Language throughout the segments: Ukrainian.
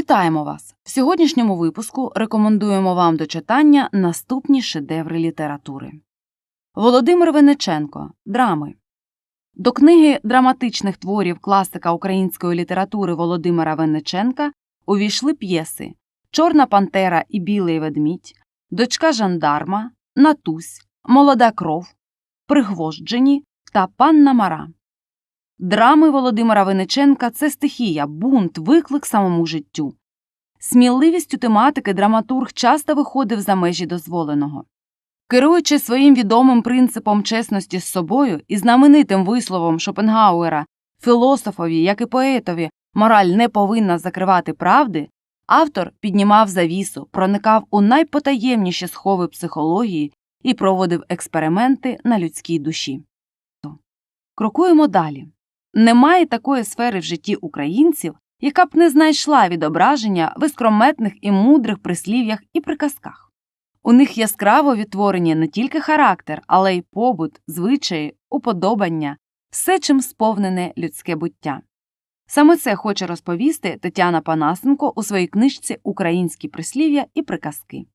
Вітаємо вас! В сьогоднішньому випуску рекомендуємо вам до читання наступні шедеври літератури. Володимир Вениченко Драми. До книги драматичних творів класика української літератури Володимира Вениченка увійшли п'єси Чорна Пантера і Білий ведмідь, Дочка жандарма, Натусь, Молода кров, Пригвожджені та Панна Мара. Драми Володимира Вениченка це стихія, бунт, виклик самому життю. Сміливістю тематики драматург часто виходив за межі дозволеного. Керуючи своїм відомим принципом чесності з собою і знаменитим висловом Шопенгауера філософові, як і поетові, мораль не повинна закривати правди, автор піднімав завісу, проникав у найпотаємніші схови психології і проводив експерименти на людській душі. Крокуємо далі. Немає такої сфери в житті українців, яка б не знайшла відображення в іскрометних і мудрих прислів'ях і приказках. У них яскраво відтворені не тільки характер, але й побут, звичаї, уподобання, все, чим сповнене людське буття. Саме це хоче розповісти Тетяна Панасенко у своїй книжці Українські прислів'я і приказки.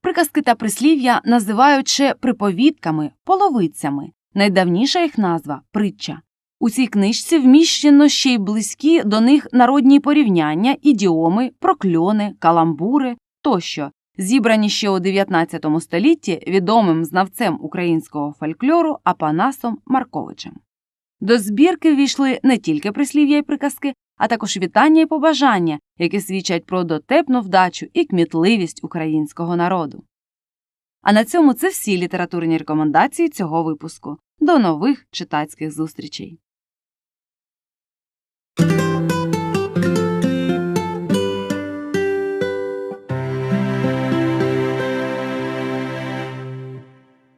Приказки та прислів'я називають приповідками, половицями, найдавніша їх назва притча. У цій книжці вміщено ще й близькі до них народні порівняння, ідіоми, прокльони, каламбури тощо, зібрані ще у 19 столітті відомим знавцем українського фольклору Апанасом Марковичем. До збірки ввійшли не тільки прислів'я й приказки, а також вітання і побажання, які свідчать про дотепну вдачу і кмітливість українського народу. А на цьому це всі літературні рекомендації цього випуску. До нових читацьких зустрічей!